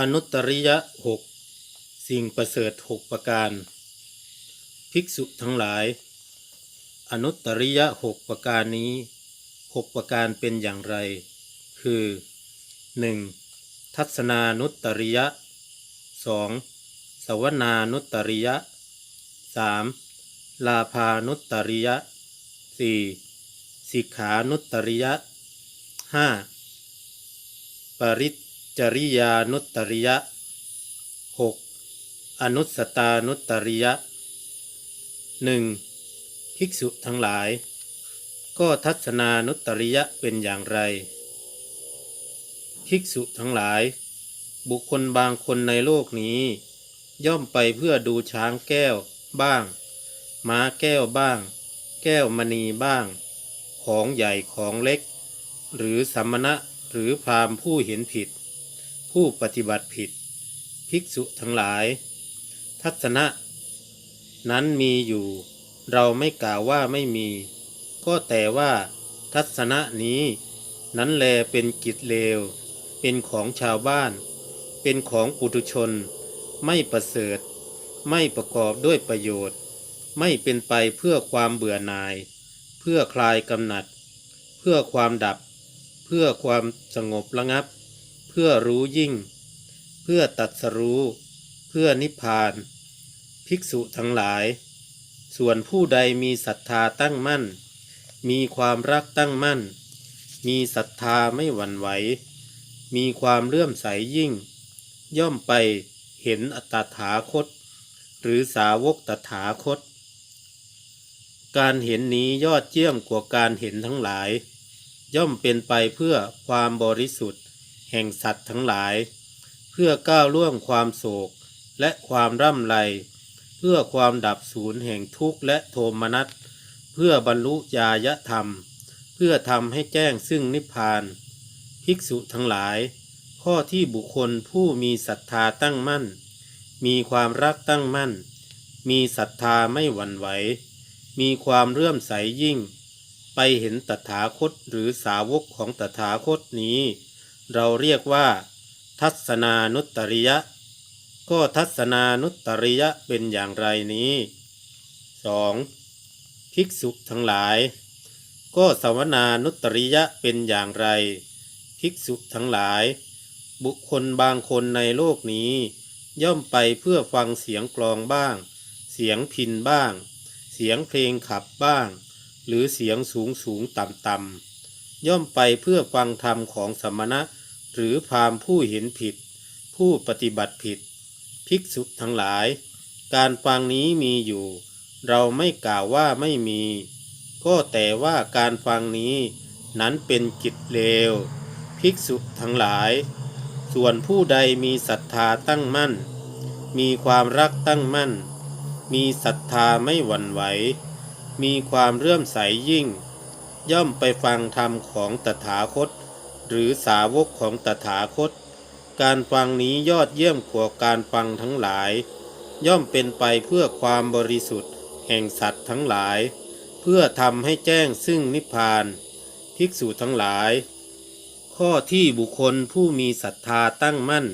อนุตริยะหกสิ่งประเสริฐหกประการ ภิกษุทั้งหลาย อนุตริยะหกประการนี้หกประการเป็นอย่างไร คือ 1. ทัศนานุตริยะ 2. สวนานุตริยะ 3. ลาภานุตริยะ 4. สิกขานุตริยะ 5. ปริจ จริยานุตริยะ 6. อนุสตานุตริยะหนึ่งภิกษุทั้งหลาย ก็ทัศนานุตริยะเป็นอย่างไร ภิกษุทั้งหลาย บุคคลบางคนในโลกนี้ ย่อมไปเพื่อดูช้างแก้วบ้าง ม้าแก้วบ้าง แก้วมณีบ้าง ของใหญ่ของเล็ก หรือสัมมณะหรือพรามผู้เห็นผิด ผู้ปฏิบัติผิด ภิกษุทั้งหลาย ทัศนะ นั้นมีอยู่ เราไม่กล่าวว่าไม่มี ก็แต่ว่า ทัศนะนี้ นั้นแลเป็นกิจเลว เป็นของชาวบ้าน เป็นของปุถุชน ไม่ประเสริฐ ไม่ประกอบด้วยประโยชน์ ไม่เป็นไปเพื่อความเบื่อหน่าย เพื่อคลายกำหนัด เพื่อความดับ เพื่อความสงบระงับ พื่อรู้ยิ่ง เพื่อตัดสรู้ เพื่อนิพพาน ภิกษุทั้งหลาย ส่วนผู้ใดมีศรัทธาตั้งมั่น มีความรักตั้งมั่น มีศรัทธาไม่หวั่นไหว มีความเลื่อมใสยิ่ง ย่อมไปเห็นอัตถาคต หรือสาวกตถาคต การเห็นนี้ยอดเยี่ยมกว่าการเห็นทั้งหลาย ย่อมเป็นไปเพื่อความบริสุทธิ์ แห่งสัตว์ทั้งหลาย เพื่อก้าวล่วงความโศกและความร่ำไร เพื่อความดับศูนย์แห่งทุกข์และโทมนัส เพื่อบรรลุญายธรรม เพื่อทำให้แจ้งซึ่งนิพพาน ภิกษุทั้งหลาย ข้อที่บุคคลผู้มีศรัทธาตั้งมั่น มีความรักตั้งมั่น มีศรัทธาไม่หวั่นไหว มีความเรื่อมใสยิ่ง ไปเห็นตถาคตหรือสาวกของตถาคตนี้ เราเรียกว่า ทัศนานุตตริยะ ก็ทัศนานุตตริยะเป็นอย่างไรนี้ 2. ภิกษุทั้งหลาย ก็สวนานุตตริยะเป็นอย่างไร ภิกษุทั้งหลาย บุคคลบางคนในโลกนี้ ย่อมไปเพื่อฟังเสียงกลองบ้าง เสียงพินบ้าง เสียงเพลงขับบ้าง หรือเสียงสูงสูงต่ำต่ำ ย่อมไปเพื่อฟังธรรมของสมณะ หรือพามผู้เห็นผิด ผู้ปฏิบัติผิด ภิกษุทั้งหลาย การฟังนี้มีอยู่ เราไม่กล่าวว่าไม่มี ก็แต่ว่าการฟังนี้ นั้นเป็นกิจเลว ภิกษุทั้งหลาย ส่วนผู้ใดมีศรัทธาตั้งมั่น มีความรักตั้งมั่น มีศรัทธาไม่หวั่นไหว มีความเรื่อมใสยิ่ง ย่อมไปฟังธรรมของตถาคต หรือสาวกของตถาคต การฟังนี้ยอดเยี่ยมกว่าการฟังทั้งหลาย ย่อมเป็นไปเพื่อความบริสุทธิ์ แห่งสัตว์ทั้งหลาย เพื่อทำให้แจ้งซึ่งนิพพาน ภิกษุทั้งหลาย ข้อที่บุคคลผู้มีศรัทธาตั้งมั่น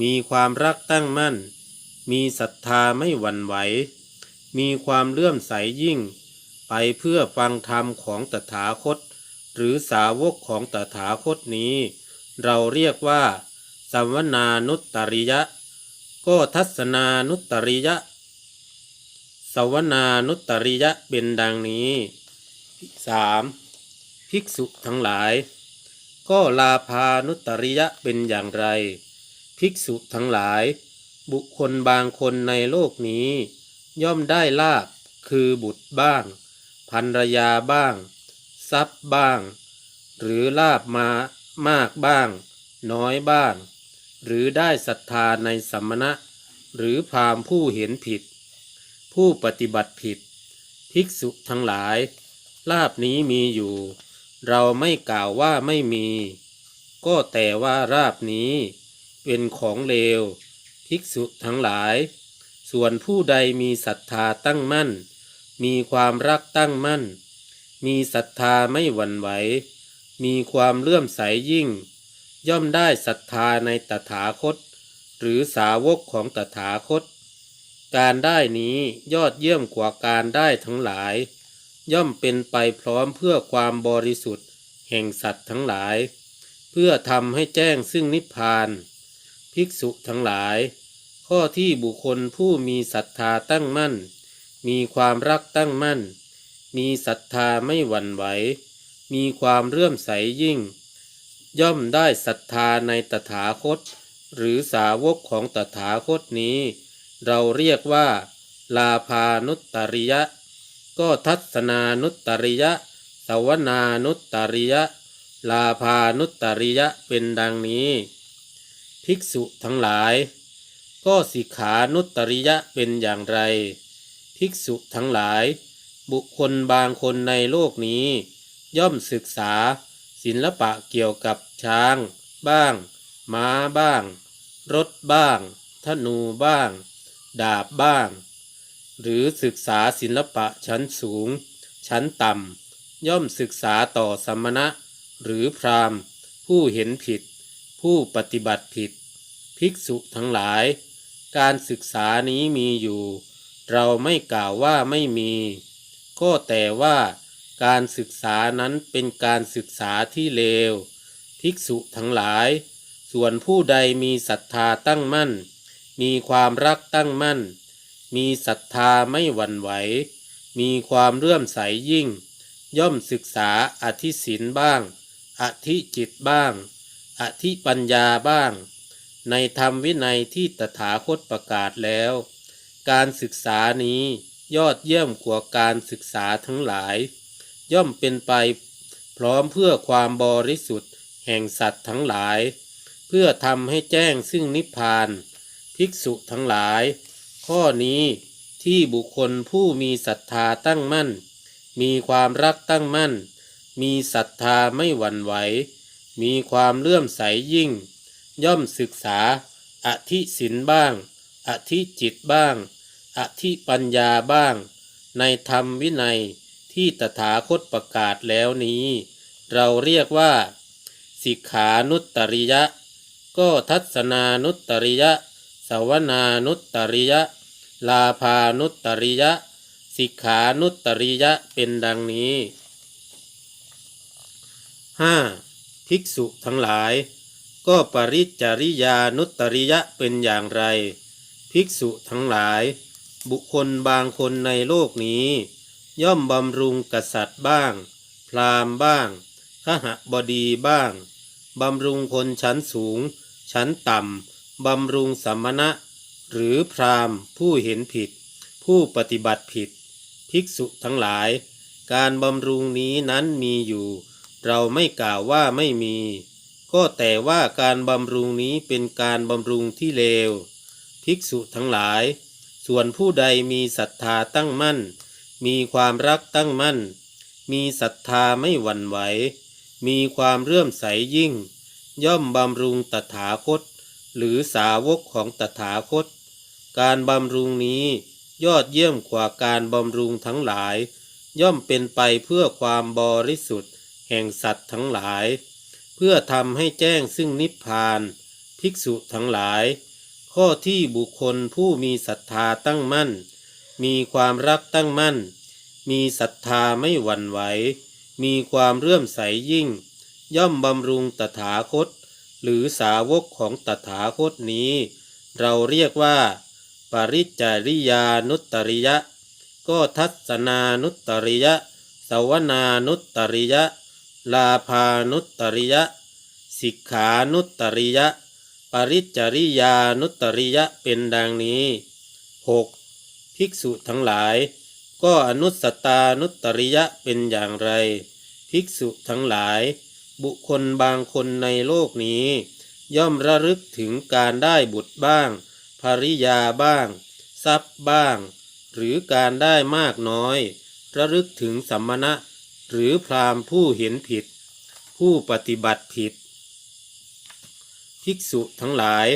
มีความรักตั้งมั่น มีศรัทธาไม่หวั่นไหว มีความเลื่อมใสยิ่ง ไปเพื่อฟังธรรมของตถาคต หรือสาวกของตถาคตนี้ เราเรียกว่า สัมวนานุตตริยะ ก็ทัศนานุตตริยะสวนานุตตริยะเป็นดังนี้ 3. ภิกษุทั้งหลาย ก็ลาภานุตตริยะเป็นอย่างไร ภิกษุทั้งหลาย บุคคลบางคนในโลกนี้ ย่อมได้ลาบคือบุตรบ้าง ภรรยาบ้าง ทรัพย์บ้าง หรือลาบมามากบ้าง น้อยบ้าง หรือได้ศรัทธาในสัมมณะ หรือพามผู้เห็นผิด ผู้ปฏิบัติผิด ภิกษุทั้งหลาย ลาบนี้มีอยู่ เราไม่กล่าวว่าไม่มี ก็แต่ว่าราบนี้เป็นของเลว ภิกษุทั้งหลาย ส่วนผู้ใดมีศรัทธาตั้งมั่น มีความรักตั้งมั่น มีศรัทธาไม่หวั่นไหว มีความเลื่อมใสยิ่ง ย่อมได้ศรัทธาในตถาคต หรือสาวกของตถาคต การได้นี้ยอดเยี่ยมกว่าการได้ทั้งหลาย ย่อมเป็นไปพร้อมเพื่อความบริสุทธิ์ แห่งสัตว์ทั้งหลาย เพื่อทำให้แจ้งซึ่งนิพพาน ภิกษุทั้งหลาย ข้อที่บุคคลผู้มีศรัทธาตั้งมั่น มีความรักตั้งมั่น มีศรัทธาไม่หวั่นไหว มีความเรื่อมใสยิ่ง ย่อมได้ศรัทธาในตถาคต หรือสาวกของตถาคตนี้ เราเรียกว่า ลาพานุตตริยะ ก็ทัศนานุตตริยะ สวนานุตตริยะ ลาพานุตตริยะเป็นดังนี้ ภิกษุทั้งหลาย ก็สิกขานุตตริยะเป็นอย่างไร ภิกษุทั้งหลาย บุคคลบางคนในโลกนี้ ย่อมศึกษา ศิลปะเกี่ยวกับช้าง บ้าง ม้าบ้าง รถบ้าง ธนูบ้าง ดาบบ้าง หรือศึกษาศิลปะชั้นสูง ชั้นต่ำย่อมศึกษาต่อสมณะ หรือพราหมณ์ผู้เห็นผิด ผู้ปฏิบัติผิด ภิกษุทั้งหลาย การศึกษานี้มีอยู่ เราไม่กล่าวว่าไม่มี ก็แต่ว่าการศึกษานั้นเป็นการศึกษาที่เลว ภิกษุทั้งหลาย ส่วนผู้ใดมีศรัทธาตั้งมั่น มีความรักตั้งมั่น มีศรัทธาไม่หวั่นไหว มีความเรื่อมใสยิ่ง ย่อมศึกษาอธิศินบ้าง อธิจิตบ้าง อธิปัญญาบ้าง ในธรรมวินัยที่ตถาคตประกาศแล้ว การศึกษานี้ยอดเยี่ยมกว่าการศึกษาทั้งหลาย ย่อมเป็นไปพร้อมเพื่อความบริสุทธิ์แห่งสัตว์ทั้งหลาย เพื่อทำให้แจ้งซึ่งนิพพาน ภิกษุทั้งหลาย ข้อนี้ที่บุคคลผู้มีศรัทธาตั้งมั่น มีความรักตั้งมั่น มีศรัทธาไม่หวั่นไหว มีความเลื่อมใสยิ่ง ย่อมศึกษาอธิศินบ้าง อธิจิตบ้าง อธิปัญญาบ้าง ในธรรมวินัยที่ตถาคตประกาศแล้วนี้ เราเรียกว่า สิกขานุตตริยะ ก็ทัศนานุตตริยะ สวนานุตตริยะ ลาพานุตตริยะ สิกขานุตตริยะเป็นดังนี้ 5. ภิกษุทั้งหลาย ก็ปริจจริยานุตตริยะเป็นอย่างไร ภิกษุทั้งหลาย บุคคลบางคนในโลกนี้ ย่อมบำรุงกษัตริย์บ้าง พราหมณ์บ้างขหบดีบ้าง บำรุงคนชั้นสูง ชั้นต่ำ บำรุงสัมณะ หรือพราหมณ์ผู้เห็นผิด ผู้ปฏิบัติผิด ภิกษุทั้งหลาย การบำรุงนี้นั้นมีอยู่ เราไม่กล่าวว่าไม่มี ก็แต่ว่าการบำรุงนี้เป็นการบำรุงที่เลว ภิกษุทั้งหลาย ส่วนผู้ใดมีศรัทธาตั้งมั่น มีความรักตั้งมั่น มีศรัทธาไม่หวั่นไหว มีความเรื่อมใสยิ่ง ย่อมบำรุงตถาคต หรือสาวกของตถาคต การบำรุงนี้ยอดเยี่ยมกว่าการบำรุงทั้งหลาย ย่อมเป็นไปเพื่อความบริสุทธิ์ แห่งสัตว์ทั้งหลาย เพื่อทำให้แจ้งซึ่งนิพพาน ภิกษุทั้งหลาย ข้อที่บุคคลผู้มีศรัทธาตั้งมั่น มีความรักตั้งมั่น มีศรัทธาไม่หวั่นไหว มีความเรื่อมใสยิ่ง ย่อมบำรุงตถาคต หรือสาวกของตถาคตนี้ เราเรียกว่า ปริจจริยานุตตริยะ ก็ทัศนานุตตริยะ สวนานุตตริยะ ลาพานุตตริยะ สิกขานุตตริยะ ปริจริยานุตริยะเป็นดังนี้ 6. ภิกษุทั้งหลาย ก็อนุสตานุตริยะเป็นอย่างไร ภิกษุทั้งหลาย บุคคลบางคนในโลกนี้ ย่อมระลึกถึงการได้บุตรบ้าง ภริยาบ้าง ทรัพย์บ้าง หรือการได้มากน้อย ระลึกถึงสัมมณะ หรือพราหมผู้เห็นผิด ผู้ปฏิบัติผิด ภิกษุทั้งหลาย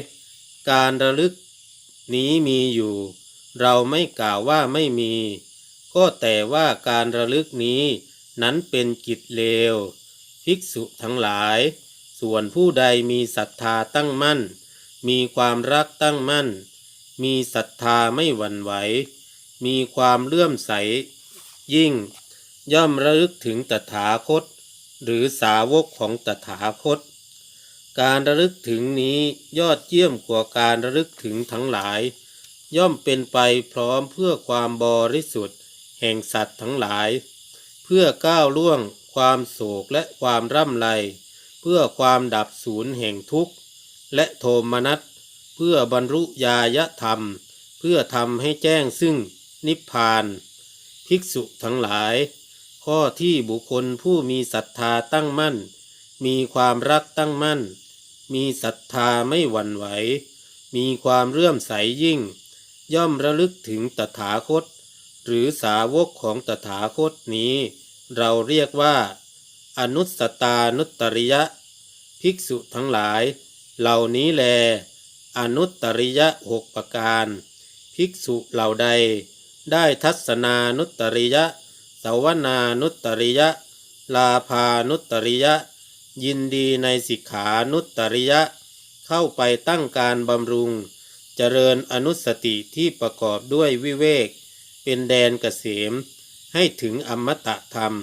การระลึกนี้มีอยู่ เราไม่กล่าวว่าไม่มี ก็แต่ว่าการระลึกนี้นั้นเป็นกิจเลว ภิกษุทั้งหลาย ส่วนผู้ใดมีศรัทธาตั้งมั่นมมีความรักตั้งมั่น มีศรัทธาไม่หวั่นไหว มีความเลื่อมใส ยิ่งย่อมระลึกถึงตถาคต หรือสาวกของตถาคต การระลึกถึงนี้ยอดเยี่ยมกว่าการระลึกถึงทั้งหลาย ย่อมเป็นไปพร้อมเพื่อความบริสุทธิ์ แห่งสัตว์ทั้งหลาย เพื่อก้าวล่วงความโศกและความร่ำไร เพื่อความดับศูนย์แห่งทุกข์ และโทมนัสเพื่อบรรลุญายธรรม เพื่อทำให้แจ้งซึ่งนิพพาน ภิกษุทั้งหลาย ข้อที่บุคคลผู้มีศรัทธาตั้งมั่น มีความรักตั้งมั่น มีศรัทธาไม่หวั่นไหว มีความเรื่อมใสยิ่ง ย่อมระลึกถึงตถาคต หรือสาวกของตถาคตนี้ เราเรียกว่า อนุสตานุตริยะ ภิกษุทั้งหลาย เหล่านี้แล อนุตริยะหกประการ ภิกษุเหล่าใด ได้ทัศนานุตริยะสวนานุตริยะ ลาภานุตริยะ ยินดีในสิกขานุตตริยะ เข้าไปตั้งการบำรุง เจริญอนุสติที่ประกอบด้วยวิเวก เป็นแดนเกษม ให้ถึงอมตะธรรม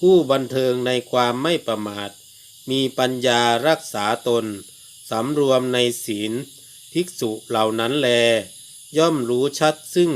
ผู้บันเทิงในความไม่ประมาท มีปัญญารักษาตน สำรวมในศีล ภิกษุเหล่านั้นแล ย่อมรู้ชัดซึ่ง